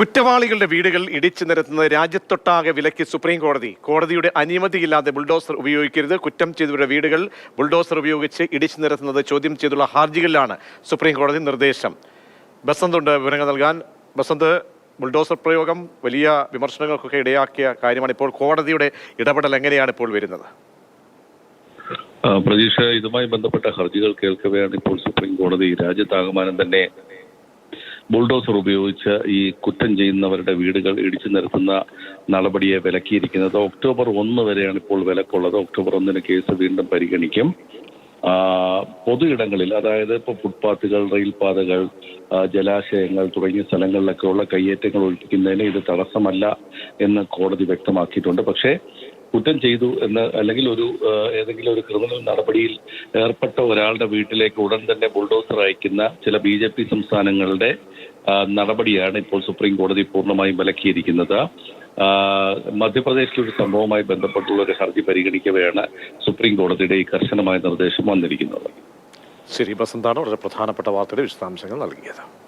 കുറ്റവാളികളുടെ വീടുകൾ ഇടിച്ചു നിരത്തുന്നത് രാജ്യത്തൊട്ടാകെ വിലക്കി സുപ്രീം കോടതി. കോടതിയുടെ അനുമതിയില്ലാതെ ബുൾഡോസർ ഉപയോഗിക്കരുത്. കുറ്റം ചെയ്തവരുടെ വീടുകൾ ബുൾഡോസർ ഉപയോഗിച്ച് ഇടിച്ചു നിരത്തുന്നത് ചോദ്യം ചെയ്തുള്ള ഹർജികളിലാണ് സുപ്രീം കോടതി നിർദ്ദേശം. ബസന്ത് ഉണ്ട് വിവരങ്ങൾ നൽകാൻ. ബസന്ത് ബുൾഡോസർ പ്രയോഗം വലിയ വിമർശനങ്ങൾക്കൊക്കെ ഇടയാക്കിയ കാര്യമാണ് ഇപ്പോൾ കോടതിയുടെ ഇടപെടൽ എങ്ങനെയാണ് ഇപ്പോൾ വരുന്നത്? പ്രതീക്ഷ ഇതുമായി ബന്ധപ്പെട്ട ഹർജികൾ കേൾക്കവെയാണ് ഇപ്പോൾ സുപ്രീം കോടതി. രാജ്യത്താകമാനം തന്നെ ബുൾഡോസർ ഉപയോഗിച്ച് ഈ കുറ്റം ചെയ്യുന്നവരുടെ വീടുകൾ ഇടിച്ചു നിരത്തുന്ന നടപടിയെ വിലക്കിയിരിക്കുന്നത്. ഒക്ടോബർ ഒന്ന് വരെയാണ് ഇപ്പോൾ വിലക്കുള്ളത്. ഒക്ടോബർ ഒന്നിന് കേസ് വീണ്ടും പരിഗണിക്കും. പൊതു ഇടങ്ങളിൽ അതായത് ഇപ്പോൾ ഫുട്പാത്തുകൾ റെയിൽപാതകൾ ജലാശയങ്ങൾ തുടങ്ങിയ സ്ഥലങ്ങളിലൊക്കെ ഉള്ള കയ്യേറ്റങ്ങൾ ഒഴിപ്പിക്കുന്നതിന് ഇത് തടസ്സമല്ല എന്ന് കോടതി വ്യക്തമാക്കിയിട്ടുണ്ട്. പക്ഷേ കുറ്റം ചെയ്തു എന്ന് അല്ലെങ്കിൽ ഒരു ഏതെങ്കിലും ഒരു ക്രിമിനൽ നടപടിയിൽ ഏർപ്പെട്ട ഒരാളുടെ വീട്ടിലേക്ക് ഉടൻ തന്നെ ബുൾഡോസർ അയക്കുന്ന ചില ബി ജെ പി സംസ്ഥാനങ്ങളുടെ നടപടിയാണ് ഇപ്പോൾ സുപ്രീം കോടതി പൂർണമായും വിലക്കിയിരിക്കുന്നത്. മധ്യപ്രദേശിലൊരു സംഭവവുമായി ബന്ധപ്പെട്ടുള്ള ഒരു ഹർജി പരിഗണിക്കവെയാണ് സുപ്രീം കോടതിയുടെ ഈ കർശനമായ നിർദ്ദേശം വന്നിരിക്കുന്നത്. ശരി ബസന്താണ് വളരെ പ്രധാനപ്പെട്ട വാർത്തയുടെ വിശദാംശങ്ങൾ നൽകിയത്.